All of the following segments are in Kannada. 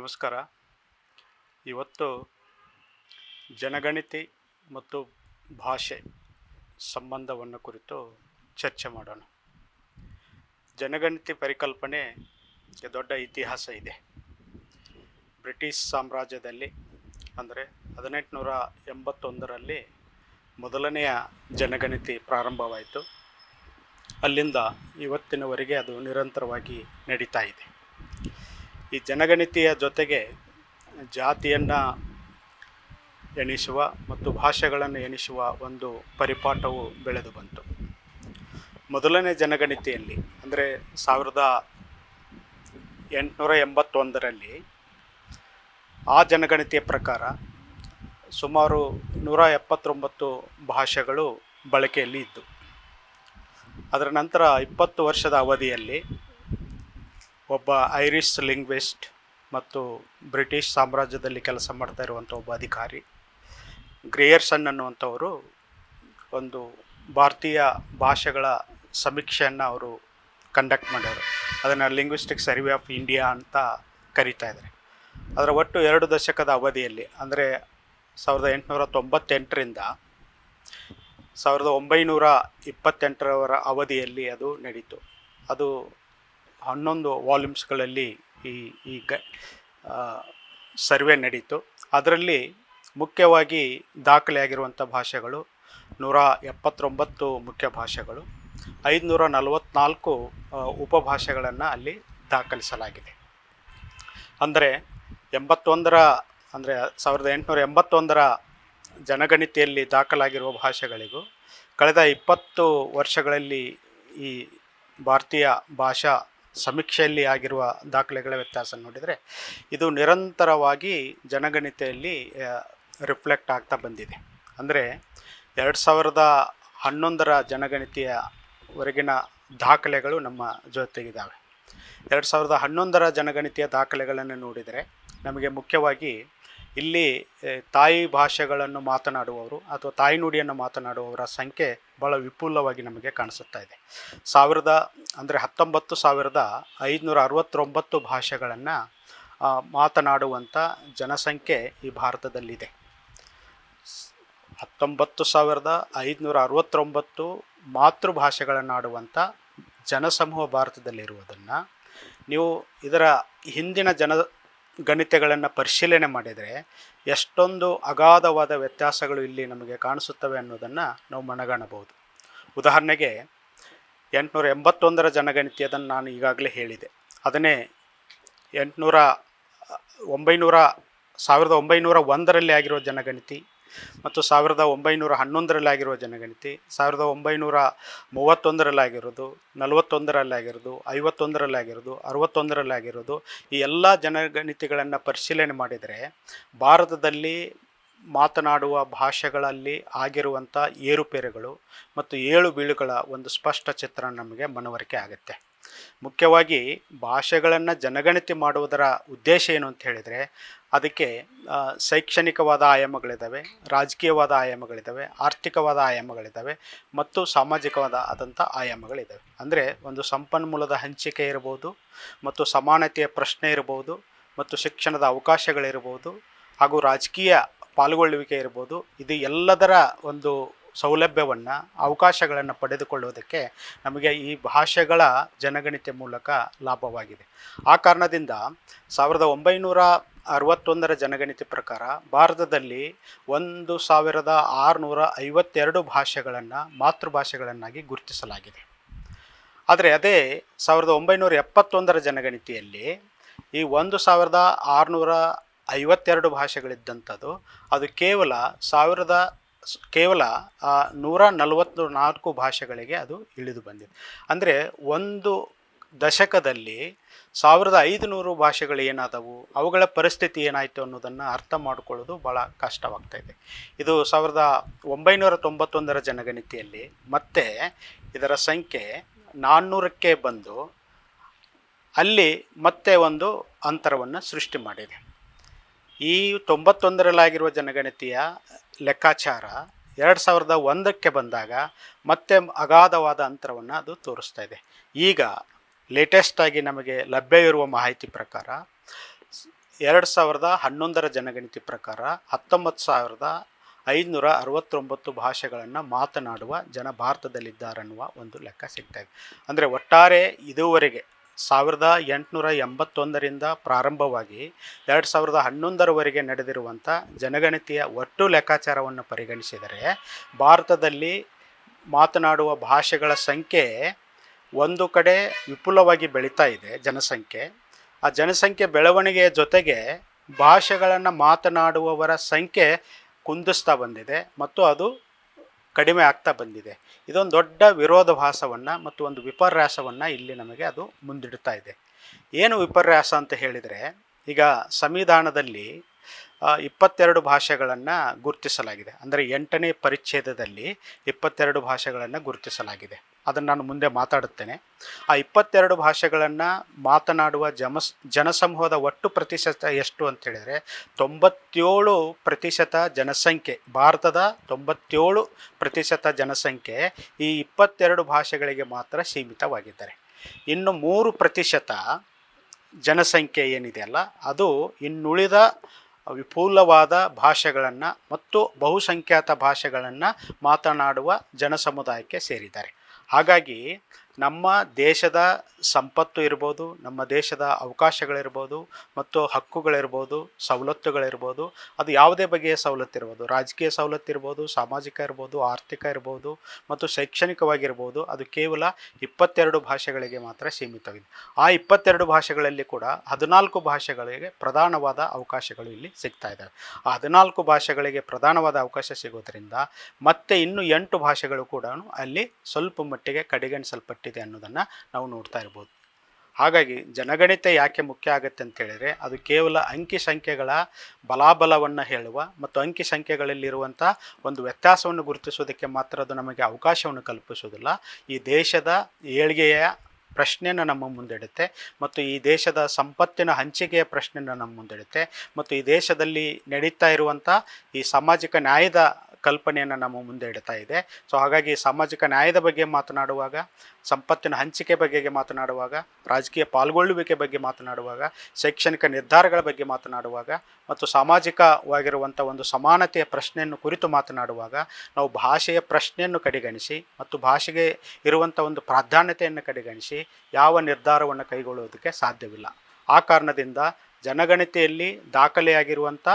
ನಮಸ್ಕಾರ. ಇವತ್ತು ಜನಗಣತಿ ಮತ್ತು ಭಾಷೆ ಸಂಬಂಧವನ್ನು ಕುರಿತು ಚರ್ಚೆ ಮಾಡೋಣ. ಜನಗಣತಿ ಪರಿಕಲ್ಪನೆ ದೊಡ್ಡ ಇತಿಹಾಸ ಇದೆ. ಬ್ರಿಟಿಷ್ ಸಾಮ್ರಾಜ್ಯದಲ್ಲಿ ಅಂದರೆ ಹದಿನೆಂಟುನೂರ ಎಂಬತ್ತೊಂದರಲ್ಲಿ ಮೊದಲನೆಯ ಜನಗಣತಿ ಪ್ರಾರಂಭವಾಯಿತು. ಅಲ್ಲಿಂದ ಇವತ್ತಿನವರೆಗೆ ಅದು ನಿರಂತರವಾಗಿ ನಡೀತಾ ಇದೆ. ಈ ಜನಗಣತಿಯ ಜೊತೆಗೆ ಜಾತಿಯನ್ನು ಎಣಿಸುವ ಮತ್ತು ಭಾಷೆಗಳನ್ನು ಎಣಿಸುವ ಒಂದು ಪರಿಪಾಠವು ಬೆಳೆದು ಬಂತು. ಮೊದಲನೇ ಜನಗಣತಿಯಲ್ಲಿ, ಅಂದರೆ ಸಾವಿರದ ಎಂಟುನೂರ ಎಂಬತ್ತೊಂದರಲ್ಲಿ ಆ ಜನಗಣತಿಯ ಪ್ರಕಾರ ಸುಮಾರು ನೂರ ಎಪ್ಪತ್ತೊಂಬತ್ತು ಭಾಷೆಗಳು ಬಳಕೆಯಲ್ಲಿ ಇದ್ದು, ಅದರ ನಂತರ ಇಪ್ಪತ್ತು ವರ್ಷದ ಅವಧಿಯಲ್ಲಿ ಒಬ್ಬ ಐರಿಷ್ ಲಿಂಗ್ವಿಸ್ಟ್ ಮತ್ತು ಬ್ರಿಟಿಷ್ ಸಾಮ್ರಾಜ್ಯದಲ್ಲಿ ಕೆಲಸ ಮಾಡ್ತಾ ಇರುವಂಥ ಒಬ್ಬ ಅಧಿಕಾರಿ. ಗ್ರೇಯರ್ಸನ್ ಅನ್ನುವಂಥವರು ಒಂದು ಭಾರತೀಯ ಭಾಷೆಗಳ ಸಮೀಕ್ಷೆಯನ್ನು ಅವರು ಕಂಡಕ್ಟ್ ಮಾಡ್ಯಾರು ಅದನ್ನು ಲಿಂಗ್ವಿಸ್ಟಿಕ್ ಸರ್ವೆ ಆಫ್ ಇಂಡಿಯಾ ಅಂತ ಕರೀತಾ ಇದ್ದಾರೆ. ಅದರ ಒಟ್ಟು ಎರಡು ದಶಕದ ಅವಧಿಯಲ್ಲಿ, ಅಂದರೆ ಸಾವಿರದ ಎಂಟುನೂರ ತೊಂಬತ್ತೆಂಟರಿಂದ ಸಾವಿರದ ಒಂಬೈನೂರ ಇಪ್ಪತ್ತೆಂಟರವರ ಅವಧಿಯಲ್ಲಿ ಅದು ನಡೀತು. ಅದು ಹನ್ನೊಂದು ವಾಲ್ಯೂಮ್ಸ್ಗಳಲ್ಲಿ ಈ ಈ ಗ ಸರ್ವೆ ನಡೀತು. ಅದರಲ್ಲಿ ಮುಖ್ಯವಾಗಿ ದಾಖಲೆಯಾಗಿರುವಂಥ ಭಾಷೆಗಳು ನೂರ ಎಪ್ಪತ್ತೊಂಬತ್ತು ಮುಖ್ಯ ಭಾಷೆಗಳು, ಐದುನೂರ ನಲವತ್ತ್ನಾಲ್ಕು ಉಪಭಾಷೆಗಳನ್ನು ಅಲ್ಲಿ ದಾಖಲಿಸಲಾಗಿದೆ. ಅಂದರೆ ಎಂಬತ್ತೊಂದರ, ಅಂದರೆ ಸಾವಿರದ ಎಂಟುನೂರ ಎಂಬತ್ತೊಂದರ ಜನಗಣತಿಯಲ್ಲಿ ದಾಖಲಾಗಿರುವ ಭಾಷೆಗಳಿಗೂ ಕಳೆದ ಇಪ್ಪತ್ತು ವರ್ಷಗಳಲ್ಲಿ ಈ ಭಾರತೀಯ ಭಾಷಾ ಸಮೀಕ್ಷೆಯಲ್ಲಿ ಆಗಿರುವ ದಾಖಲೆಗಳ ವ್ಯತ್ಯಾಸ ನೋಡಿದರೆ ಇದು ನಿರಂತರವಾಗಿ ಜನಗಣತಿಯಲ್ಲಿ ರಿಫ್ಲೆಕ್ಟ್ ಆಗ್ತಾ ಬಂದಿದೆ. ಅಂದರೆ ಎರಡು ಸಾವಿರದ ಹನ್ನೊಂದರ ಜನಗಣತಿಯವರೆಗಿನ ದಾಖಲೆಗಳು ನಮ್ಮ ಜೊತೆಗಿದ್ದಾವೆ ಎರಡು ಸಾವಿರದ ಹನ್ನೊಂದರ ಜನಗಣತಿಯ ದಾಖಲೆಗಳನ್ನು ನೋಡಿದರೆ ನಮಗೆ ಮುಖ್ಯವಾಗಿ ಇಲ್ಲಿ ತಾಯಿ ಭಾಷೆಗಳನ್ನು ಮಾತನಾಡುವವರು ಅಥವಾ ತಾಯಿ ನುಡಿಯನ್ನು ಮಾತನಾಡುವವರ ಸಂಖ್ಯೆ ಭಾಳ ವಿಪುಲವಾಗಿ ನಮಗೆ ಕಾಣಿಸುತ್ತಾ ಇದೆ. ಸಾವಿರದ, ಅಂದರೆ ಹತ್ತೊಂಬತ್ತು ಸಾವಿರದ ಐದುನೂರ ಅರವತ್ತೊಂಬತ್ತು ಭಾಷೆಗಳನ್ನು ಮಾತನಾಡುವಂಥ ಜನಸಂಖ್ಯೆ ಈ ಭಾರತದಲ್ಲಿದೆ. ಹತ್ತೊಂಬತ್ತು ಸಾವಿರದ ಐದುನೂರ ಅರವತ್ತೊಂಬತ್ತು ಮಾತೃಭಾಷೆಗಳನ್ನಾಡುವಂಥ ಜನಸಮೂಹ ಭಾರತದಲ್ಲಿರುವುದನ್ನು, ನೀವು ಇದರ ಹಿಂದಿನ ಜನ ಗಣಿತೆಗಳನ್ನು ಪರಿಶೀಲನೆ ಮಾಡಿದರೆ ಎಷ್ಟೊಂದು ಅಗಾಧವಾದ ವ್ಯತ್ಯಾಸಗಳು ಇಲ್ಲಿ ನಮಗೆ ಕಾಣಿಸುತ್ತವೆ ಅನ್ನೋದನ್ನು ನಾವು ಮನಗಾಣಬಹುದು. ಉದಾಹರಣೆಗೆ ಎಂಟುನೂರ ಎಂಬತ್ತೊಂದರ ಜನಗಣತಿ ಅದನ್ನು ನಾನು ಈಗಾಗಲೇ ಹೇಳಿದೆ. ಅದನ್ನೇ ಎಂಟುನೂರ, ಒಂಬೈನೂರ, ಸಾವಿರದ ಒಂಬೈನೂರ ಒಂದರಲ್ಲಿ ಆಗಿರೋ ಜನಗಣತಿ ಮತ್ತು ಸಾವಿರದ ಒಂಬೈನೂರ ಹನ್ನೊಂದರಲ್ಲಾಗಿರುವ ಜನಗಣತಿ, ಸಾವಿರದ ಒಂಬೈನೂರ ಮೂವತ್ತೊಂದರಲ್ಲಾಗಿರೋದು ನಲವತ್ತೊಂದರಲ್ಲಾಗಿರೋದು ಐವತ್ತೊಂದರಲ್ಲಾಗಿರೋದು ಅರವತ್ತೊಂದರಲ್ಲಾಗಿರೋದು ಈ ಎಲ್ಲ ಜನಗಣತಿಗಳನ್ನು ಪರಿಶೀಲನೆ ಮಾಡಿದರೆ ಭಾರತದಲ್ಲಿ ಮಾತನಾಡುವ ಭಾಷೆಗಳಲ್ಲಿ ಆಗಿರುವಂಥ ಏರುಪೇರುಗಳು ಮತ್ತು ಏಳು ಬೀಳುಗಳ ಒಂದು ಸ್ಪಷ್ಟ ಚಿತ್ರ ನಮಗೆ ಮನವರಿಕೆ ಆಗುತ್ತೆ. ಮುಖ್ಯವಾಗಿ ಭಾಷೆಗಳನ್ನು ಜನಗಣತಿ ಮಾಡುವುದರ ಉದ್ದೇಶ ಏನು ಅಂತ ಹೇಳಿದರೆ, ಅದಕ್ಕೆ ಶೈಕ್ಷಣಿಕವಾದ ಆಯಾಮಗಳಿದ್ದಾವೆ ರಾಜಕೀಯವಾದ ಆಯಾಮಗಳಿದ್ದಾವೆ ಆರ್ಥಿಕವಾದ ಆಯಾಮಗಳಿದ್ದಾವೆ ಮತ್ತು ಸಾಮಾಜಿಕವಾದ ಆದಂಥ ಆಯಾಮಗಳಿದ್ದಾವೆ ಅಂದರೆ ಒಂದು ಸಂಪನ್ಮೂಲದ ಹಂಚಿಕೆ ಇರಬಹುದು ಮತ್ತು ಸಮಾನತೆಯ ಪ್ರಶ್ನೆ ಇರಬಹುದು ಮತ್ತು ಶಿಕ್ಷಣದ ಅವಕಾಶಗಳಿರ್ಬೋದು, ಹಾಗೂ ರಾಜಕೀಯ ಪಾಲ್ಗೊಳ್ಳುವಿಕೆ ಇರ್ಬೋದು, ಇದು ಎಲ್ಲದರ ಒಂದು ಸೌಲಭ್ಯವನ್ನು, ಅವಕಾಶಗಳನ್ನು ಪಡೆದುಕೊಳ್ಳುವುದಕ್ಕೆ ನಮಗೆ ಈ ಭಾಷೆಗಳ ಜನಗಣತಿ ಮೂಲಕ ಲಾಭವಾಗಿದೆ. ಆ ಕಾರಣದಿಂದ ಸಾವಿರದ ಒಂಬೈನೂರ ಅರವತ್ತೊಂದರ ಜನಗಣತಿ ಪ್ರಕಾರ ಭಾರತದಲ್ಲಿ ಒಂದು ಸಾವಿರದ ಆರುನೂರ ಐವತ್ತೆರಡು ಭಾಷೆಗಳನ್ನು, ಮಾತೃಭಾಷೆಗಳನ್ನಾಗಿ ಗುರುತಿಸಲಾಗಿದೆ. ಆದರೆ ಅದೇ ಸಾವಿರದ ಒಂಬೈನೂರ ಎಪ್ಪತ್ತೊಂದರ ಜನಗಣತಿಯಲ್ಲಿ ಈ ಒಂದು ಸಾವಿರದ ಆರುನೂರ ಐವತ್ತೆರಡು ಭಾಷೆಗಳಿದ್ದಂಥದ್ದು, ಅದು ಕೇವಲ ಸಾವಿರದ ಕೇವಲ ನೂರ ನಲವತ್ತು ನಾಲ್ಕು ಭಾಷೆಗಳಿಗೆ ಅದು ಇಳಿದು ಬಂದಿದೆ. ಅಂದರೆ ಒಂದು ದಶಕದಲ್ಲಿ ಸಾವಿರದ ಐದುನೂರು ಭಾಷೆಗಳು ಏನಾದವು, ಅವುಗಳ ಪರಿಸ್ಥಿತಿ ಏನಾಯಿತು ಅನ್ನೋದನ್ನು ಅರ್ಥ ಮಾಡಿಕೊಳ್ಳೋದು ಭಾಳ ಕಷ್ಟವಾಗ್ತಾ ಇದೆ. ಇದು ಸಾವಿರದ ಒಂಬೈನೂರ ತೊಂಬತ್ತೊಂದರ ಜನಗಣತಿಯಲ್ಲಿ ಮತ್ತೆ ಇದರ ಸಂಖ್ಯೆ ನಾನ್ನೂರಕ್ಕೆ ಬಂದು ಅಲ್ಲಿ ಮತ್ತೆ ಒಂದು ಅಂತರವನ್ನು ಸೃಷ್ಟಿ ಮಾಡಿದೆ. ಈ ತೊಂಬತ್ತೊಂದರಲ್ಲಾಗಿರುವ ಜನಗಣತಿಯ ಲೆಕ್ಕಾಚಾರ ಎರಡು ಸಾವಿರದ ಒಂದಕ್ಕೆ ಬಂದಾಗ ಮತ್ತೆ ಅಗಾಧವಾದ ಅಂತರವನ್ನು ಅದು ತೋರಿಸ್ತಾ ಇದೆ. ಈಗ ಲೇಟೆಸ್ಟಾಗಿ ನಮಗೆ ಲಭ್ಯ ಇರುವ ಮಾಹಿತಿ ಪ್ರಕಾರ ಎರಡು ಸಾವಿರದ ಹನ್ನೊಂದರ ಜನಗಣತಿ ಪ್ರಕಾರ ಹತ್ತೊಂಬತ್ತು ಸಾವಿರದ ಐದುನೂರ ಅರವತ್ತೊಂಬತ್ತು ಭಾಷೆಗಳನ್ನು ಮಾತನಾಡುವ ಜನ ಭಾರತದಲ್ಲಿದ್ದಾರನ್ನುವ ಒಂದು ಲೆಕ್ಕ ಸಿಗ್ತಾ ಇದೆ. ಅಂದರೆ ಒಟ್ಟಾರೆ ಇದುವರೆಗೆ ಸಾವಿರದ ಎಂಟುನೂರ ಎಂಬತ್ತೊಂದರಿಂದ ಪ್ರಾರಂಭವಾಗಿ ಎರಡು ಸಾವಿರದ ಹನ್ನೊಂದರವರೆಗೆ ನಡೆದಿರುವಂಥ ಜನಗಣತಿಯ ಒಟ್ಟು ಲೆಕ್ಕಾಚಾರವನ್ನು ಪರಿಗಣಿಸಿದರೆ ಭಾರತದಲ್ಲಿ ಮಾತನಾಡುವ ಭಾಷೆಗಳ ಸಂಖ್ಯೆ ಒಂದು ಕಡೆ ವಿಪುಲವಾಗಿ ಬೆಳೀತಾ ಇದೆ ಜನಸಂಖ್ಯೆ. ಆ ಜನಸಂಖ್ಯೆ ಬೆಳವಣಿಗೆಯ ಜೊತೆಗೆ ಭಾಷೆಗಳನ್ನು ಮಾತನಾಡುವವರ ಸಂಖ್ಯೆ ಕುಂದಿಸ್ತಾ ಬಂದಿದೆ ಮತ್ತು ಅದು ಕಡಿಮೆ ಆಗ್ತಾ ಬಂದಿದೆ. ಇದೊಂದು ದೊಡ್ಡ ವಿರೋಧಾಭಾಸವನ್ನು ಮತ್ತು ಒಂದು ವಿಪರ್ಯಾಸವನ್ನು ಇಲ್ಲಿ ನಮಗೆ ಅದು ಮುಂದಿಡ್ತಾ ಇದೆ. ಏನು ವಿಪರ್ಯಾಸ ಅಂತ ಹೇಳಿದರೆ, ಈಗ ಸಂವಿಧಾನದಲ್ಲಿ ಇಪ್ಪತ್ತೆರಡು ಭಾಷೆಗಳನ್ನು ಗುರುತಿಸಲಾಗಿದೆ. ಅಂದರೆ ಎಂಟನೇ ಪರಿಚ್ಛೇದದಲ್ಲಿ ಇಪ್ಪತ್ತೆರಡು ಭಾಷೆಗಳನ್ನು ಗುರುತಿಸಲಾಗಿದೆ. ಅದನ್ನು ನಾನು ಮುಂದೆ ಮಾತಾಡುತ್ತೇನೆ. ಆ ಇಪ್ಪತ್ತೆರಡು ಭಾಷೆಗಳನ್ನು ಮಾತನಾಡುವ ಜಮಸ್ ಜನಸಮೂಹದ ಒಟ್ಟು ಪ್ರತಿಶತ ಎಷ್ಟು ಅಂತ ಹೇಳಿದರೆ ತೊಂಬತ್ತೇಳು ಪ್ರತಿಶತ ಜನಸಂಖ್ಯೆ, ಭಾರತದ ತೊಂಬತ್ತೇಳು ಪ್ರತಿಶತ ಜನಸಂಖ್ಯೆ ಈ ಇಪ್ಪತ್ತೆರಡು ಭಾಷೆಗಳಿಗೆ ಮಾತ್ರ ಸೀಮಿತವಾಗಿದ್ದಾರೆ. ಇನ್ನು ಮೂರು ಪ್ರತಿಶತ ಜನಸಂಖ್ಯೆ ಏನಿದೆಯಲ್ಲ ಅದು ಇನ್ನುಳಿದ ವಿಪುಲವಾದ ಭಾಷೆಗಳನ್ನು ಮತ್ತು ಬಹುಸಂಖ್ಯಾತ ಭಾಷೆಗಳನ್ನು ಮಾತನಾಡುವ ಜನಸಮುದಾಯಕ್ಕೆ ಸೇರಿದ್ದಾರೆ. ಹಾಗಾಗಿ ನಮ್ಮ ದೇಶದ ಸಂಪತ್ತು ಇರ್ಬೋದು, ನಮ್ಮ ದೇಶದ ಅವಕಾಶಗಳಿರ್ಬೋದು ಮತ್ತು ಹಕ್ಕುಗಳಿರ್ಬೋದು, ಸವಲತ್ತುಗಳಿರ್ಬೋದು, ಅದು ಯಾವುದೇ ಬಗೆಯ ಸವಲತ್ತು ಇರ್ಬೋದು. ರಾಜಕೀಯ ಸವಲತ್ತು ಇರ್ಬೋದು, ಸಾಮಾಜಿಕ ಇರ್ಬೋದು, ಆರ್ಥಿಕ ಇರ್ಬೋದು ಮತ್ತು ಶೈಕ್ಷಣಿಕವಾಗಿರ್ಬೋದು, ಅದು ಕೇವಲ ಇಪ್ಪತ್ತೆರಡು ಭಾಷೆಗಳಿಗೆ ಮಾತ್ರ ಸೀಮಿತವಿದೆ. ಆ ಇಪ್ಪತ್ತೆರಡು ಭಾಷೆಗಳಲ್ಲಿ ಕೂಡ ಹದಿನಾಲ್ಕು ಭಾಷೆಗಳಿಗೆ ಪ್ರಧಾನವಾದ ಅವಕಾಶಗಳು ಇಲ್ಲಿ ಸಿಗ್ತಾ ಇದ್ದಾವೆ. ಆ ಹದಿನಾಲ್ಕು ಭಾಷೆಗಳಿಗೆ ಪ್ರಧಾನವಾದ ಅವಕಾಶ ಸಿಗೋದ್ರಿಂದ ಮತ್ತೆ ಇನ್ನು ಎಂಟು ಭಾಷೆಗಳು ಕೂಡ ಅಲ್ಲಿ ಸ್ವಲ್ಪ ಮಟ್ಟಿಗೆ ಕಡೆಗಣಿಸಲ್ಪಟ್ಟಿದೆ. ಅನ್ನೋದನ್ನು ನಾವು ನೋಡ್ತಾ ಇರ್ಬೋದು. ಹಾಗಾಗಿ ಜನಗಣತಿ ಯಾಕೆ ಮುಖ್ಯ ಆಗುತ್ತೆ ಅಂತ ಹೇಳಿದರೆ, ಅದು ಕೇವಲ ಅಂಕಿ ಸಂಖ್ಯೆಗಳ ಬಲಾಬಲವನ್ನು ಹೇಳುವ ಮತ್ತು ಅಂಕಿ ಸಂಖ್ಯೆಗಳಲ್ಲಿರುವಂಥ ಒಂದು ವ್ಯತ್ಯಾಸವನ್ನು ಗುರುತಿಸೋದಕ್ಕೆ ಮಾತ್ರ ಅದು ನಮಗೆ ಅವಕಾಶವನ್ನು ಕಲ್ಪಿಸೋದಿಲ್ಲ ಈ ದೇಶದ ಏಳಿಗೆಯ ಪ್ರಶ್ನೆಯನ್ನು ನಮ್ಮ ಮುಂದಿಡುತ್ತೆ ಮತ್ತು ಈ ದೇಶದ ಸಂಪತ್ತಿನ ಹಂಚಿಕೆಯ ಪ್ರಶ್ನೆಯನ್ನು ನಮ್ಮ ಮುಂದಿಡುತ್ತೆ ಮತ್ತು ಈ ದೇಶದಲ್ಲಿ ನಡೀತಾ ಇರುವಂಥ ಈ ಸಾಮಾಜಿಕ ನ್ಯಾಯದ ಕಲ್ಪನೆಯನ್ನು ನಮ್ಮ ಮುಂದೆ ಇಡ್ತಾ ಇದೆ. ಸೊ ಹಾಗಾಗಿ ಸಾಮಾಜಿಕ ನ್ಯಾಯದ ಬಗ್ಗೆ ಮಾತನಾಡುವಾಗ, ಸಂಪತ್ತಿನ ಹಂಚಿಕೆ ಬಗೆಗೆ ಮಾತನಾಡುವಾಗ, ರಾಜಕೀಯ ಪಾಲ್ಗೊಳ್ಳುವಿಕೆ ಬಗ್ಗೆ ಮಾತನಾಡುವಾಗ, ಶೈಕ್ಷಣಿಕ ನಿರ್ಧಾರಗಳ ಬಗ್ಗೆ ಮಾತನಾಡುವಾಗ, ಮತ್ತು ಸಾಮಾಜಿಕವಾಗಿರುವಂಥ ಒಂದು ಸಮಾನತೆಯ ಪ್ರಶ್ನೆಯನ್ನು ಕುರಿತು ಮಾತನಾಡುವಾಗ, ನಾವು ಭಾಷೆಯ ಪ್ರಶ್ನೆಯನ್ನು ಕಡೆಗಣಿಸಿ ಮತ್ತು ಭಾಷೆಗೆ ಇರುವಂಥ ಒಂದು ಪ್ರಾಧಾನ್ಯತೆಯನ್ನು ಕಡೆಗಣಿಸಿ ಯಾವ ನಿರ್ಧಾರವನ್ನು ಕೈಗೊಳ್ಳುವುದಕ್ಕೆ ಸಾಧ್ಯವಿಲ್ಲ. ಆ ಕಾರಣದಿಂದ ಜನಗಣತಿಯಲ್ಲಿ ದಾಖಲೆಯಾಗಿರುವಂಥ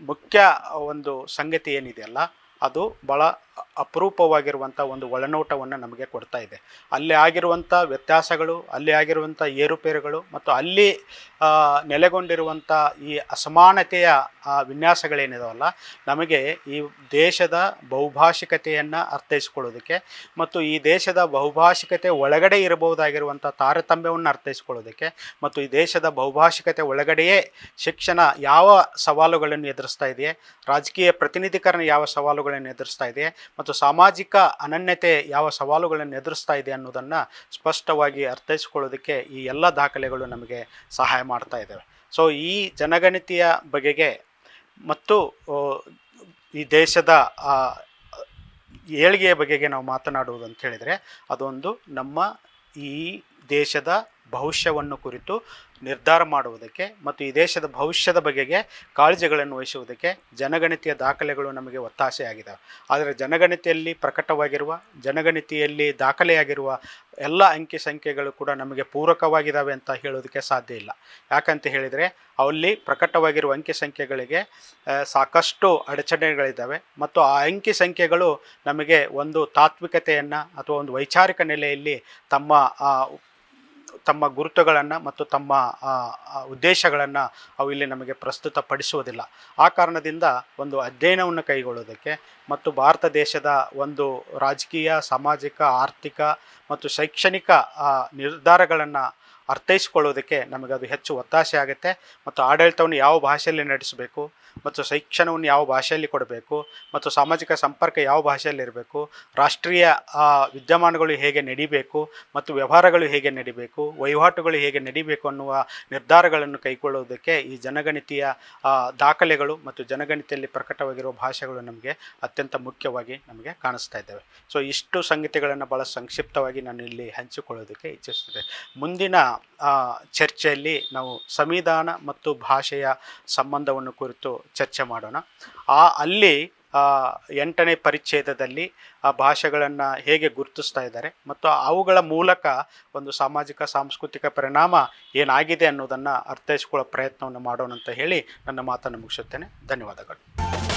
ಮುಖ್ಯ ಒಂದು ಸಂಗತಿ ಏನಿದೆಯಲ್ಲ ಅದು ಭಾಳ ಅಪರೂಪವಾಗಿರುವಂಥ ಒಂದು ಒಳನೋಟವನ್ನು ನಮಗೆ ಕೊಡ್ತಾ ಇದೆ. ಅಲ್ಲಿ ಆಗಿರುವಂಥ ವ್ಯತ್ಯಾಸಗಳು, ಅಲ್ಲಿ ಆಗಿರುವಂಥ ಏರುಪೇರುಗಳು ಮತ್ತು ಅಲ್ಲಿ ನೆಲೆಗೊಂಡಿರುವಂಥ ಈ ಅಸಮಾನತೆಯ ವಿನ್ಯಾಸಗಳೇನಿದಾವಲ್ಲ, ನಮಗೆ ಈ ದೇಶದ ಬಹುಭಾಷಿಕತೆಯನ್ನು ಅರ್ಥೈಸ್ಕೊಳ್ಳೋದಕ್ಕೆ ಮತ್ತು ಈ ದೇಶದ ಬಹುಭಾಷಿಕತೆ ಒಳಗಡೆ ಇರಬಹುದಾಗಿರುವಂಥ ತಾರತಮ್ಯವನ್ನು ಅರ್ಥೈಸ್ಕೊಳ್ಳೋದಕ್ಕೆ ಮತ್ತು ಈ ದೇಶದ ಬಹುಭಾಷಿಕತೆ ಒಳಗಡೆಯೇ ಶಿಕ್ಷಣ ಯಾವ ಸವಾಲುಗಳನ್ನು ಎದುರಿಸ್ತಾ ಇದೆಯೇ, ರಾಜಕೀಯ ಪ್ರತಿನಿಧಿಕರಣ ಯಾವ ಸವಾಲುಗಳನ್ನು ಎದುರಿಸ್ತಾ ಇದೆ ಮತ್ತು ಸಾಮಾಜಿಕ ಅನನ್ಯತೆ ಯಾವ ಸವಾಲುಗಳನ್ನು ಎದುರಿಸ್ತಾ ಇದೆ ಅನ್ನೋದನ್ನು ಸ್ಪಷ್ಟವಾಗಿ ಅರ್ಥೈಸಿಕೊಳ್ಳೋದಕ್ಕೆ ಈ ಎಲ್ಲ ದಾಖಲೆಗಳು ನಮಗೆ ಸಹಾಯ ಮಾಡ್ತಾ ಇದ್ದಾವೆ ಸೊ ಈ ಜನಗಣತಿಯ ಬಗೆಗೆ ಮತ್ತು ಈ ದೇಶದ ಏಳಿಗೆಯ ಬಗೆಗೆ ನಾವು ಮಾತನಾಡುವುದು ಅಂತ ಹೇಳಿದರೆ ಅದೊಂದು ನಮ್ಮ ಈ ದೇಶದ ಭವಿಷ್ಯವನ್ನು ಕುರಿತು ನಿರ್ಧಾರ ಮಾಡುವುದಕ್ಕೆ ಮತ್ತು ಈ ದೇಶದ ಭವಿಷ್ಯದ ಬಗೆಗೆ ಕಾಳಜಿಗಳನ್ನು ವಹಿಸುವುದಕ್ಕೆ ಜನಗಣತಿಯ ದಾಖಲೆಗಳು ನಮಗೆ ಒತ್ತಾಸೆಯಾಗಿದ್ದಾವೆ ಆದರೆ ಜನಗಣತಿಯಲ್ಲಿ ಪ್ರಕಟವಾಗಿರುವ, ಜನಗಣತಿಯಲ್ಲಿ ದಾಖಲೆಯಾಗಿರುವ ಎಲ್ಲ ಅಂಕಿ ಸಂಖ್ಯೆಗಳು ಕೂಡ ನಮಗೆ ಪೂರಕವಾಗಿದ್ದಾವೆ ಅಂತ ಹೇಳೋದಕ್ಕೆ ಸಾಧ್ಯ ಇಲ್ಲ. ಯಾಕಂತ ಹೇಳಿದರೆ, ಅಲ್ಲಿ ಪ್ರಕಟವಾಗಿರುವ ಅಂಕಿ ಸಂಖ್ಯೆಗಳಿಗೆ ಸಾಕಷ್ಟು ಅಡಚಣೆಗಳಿದ್ದಾವೆ ಮತ್ತು ಆ ಅಂಕಿ ಸಂಖ್ಯೆಗಳು ನಮಗೆ ಒಂದು ತಾತ್ವಿಕತೆಯನ್ನು ಅಥವಾ ಒಂದು ವೈಚಾರಿಕ ನೆಲೆಯಲ್ಲಿ ತಮ್ಮ ತಮ್ಮ ಗುರುತುಗಳನ್ನು ಮತ್ತು ತಮ್ಮ ಉದ್ದೇಶಗಳನ್ನು ಅವು ಇಲ್ಲಿ ನಮಗೆ ಪ್ರಸ್ತುತಪಡಿಸುವುದಿಲ್ಲ. ಆ ಕಾರಣದಿಂದ ಒಂದು ಅಧ್ಯಯನವನ್ನು ಕೈಗೊಳ್ಳೋದಕ್ಕೆ ಮತ್ತು ಭಾರತ ದೇಶದ ಒಂದು ರಾಜಕೀಯ, ಸಾಮಾಜಿಕ, ಆರ್ಥಿಕ ಮತ್ತು ಶೈಕ್ಷಣಿಕ ನಿರ್ಧಾರಗಳನ್ನು ಅರ್ಥೈಸಿಕೊಳ್ಳೋದಕ್ಕೆ ನಮಗೆ ಅದು ಹೆಚ್ಚು ಒತ್ತಾಸೆ ಆಗುತ್ತೆ ಮತ್ತು ಆಡಳಿತವನ್ನು ಯಾವ ಭಾಷೆಯಲ್ಲಿ ನಡೆಸಬೇಕು ಮತ್ತು ಶೈಕ್ಷಣವನ್ನು ಯಾವ ಭಾಷೆಯಲ್ಲಿ ಕೊಡಬೇಕು ಮತ್ತು ಸಾಮಾಜಿಕ ಸಂಪರ್ಕ ಯಾವ ಭಾಷೆಯಲ್ಲಿ ಇರಬೇಕು, ರಾಷ್ಟ್ರೀಯ ವಿದ್ಯಮಾನಗಳು ಹೇಗೆ ನಡಿಬೇಕು ಮತ್ತು ವ್ಯವಹಾರಗಳು ಹೇಗೆ ನಡಿಬೇಕು, ವಹಿವಾಟುಗಳು ಹೇಗೆ ನಡಿಬೇಕು ಅನ್ನುವ ನಿರ್ಧಾರಗಳನ್ನು ಕೈಗೊಳ್ಳುವುದಕ್ಕೆ ಈ ಜನಗಣತಿಯ ದಾಖಲೆಗಳು ಮತ್ತು ಜನಗಣತಿಯಲ್ಲಿ ಪ್ರಕಟವಾಗಿರುವ ಭಾಷೆಗಳು ನಮಗೆ ಅತ್ಯಂತ ಮುಖ್ಯವಾಗಿ ನಮಗೆ ಕಾಣಿಸ್ತಾ ಇದ್ದಾವೆ. ಸೊ, ಇಷ್ಟು ಸಂಗತಿಗಳನ್ನು ಭಾಳ ಸಂಕ್ಷಿಪ್ತವಾಗಿ ನಾನು ಇಲ್ಲಿ ಹಂಚಿಕೊಳ್ಳೋದಕ್ಕೆ ಇಚ್ಛಿಸ್ತೇನೆ ಮುಂದಿನ ಚರ್ಚೆಯಲ್ಲಿ ನಾವು ಸಂವಿಧಾನ ಮತ್ತು ಭಾಷೆಯ ಸಂಬಂಧವನ್ನು ಕುರಿತು ಚರ್ಚೆ ಮಾಡೋಣ. ಆ, ಅಲ್ಲಿ ಎಂಟನೇ ಪರಿಚ್ಛೇದದಲ್ಲಿ, ಆ, ಭಾಷೆಗಳನ್ನು ಹೇಗೆ ಗುರುತಿಸ್ತಾ ಇದ್ದಾರೆ ಮತ್ತು ಅವುಗಳ ಮೂಲಕ ಒಂದು ಸಾಮಾಜಿಕ, ಸಾಂಸ್ಕೃತಿಕ ಪರಿಣಾಮ ಏನಾಗಿದೆ ಅನ್ನೋದನ್ನು ಅರ್ಥೈಸ್ಕೊಳ್ಳೋ ಪ್ರಯತ್ನವನ್ನು ಮಾಡೋಣ ಅಂತ ಹೇಳಿ ನನ್ನ ಮಾತನ್ನು ಮುಗಿಸುತ್ತೇನೆ. ಧನ್ಯವಾದಗಳು.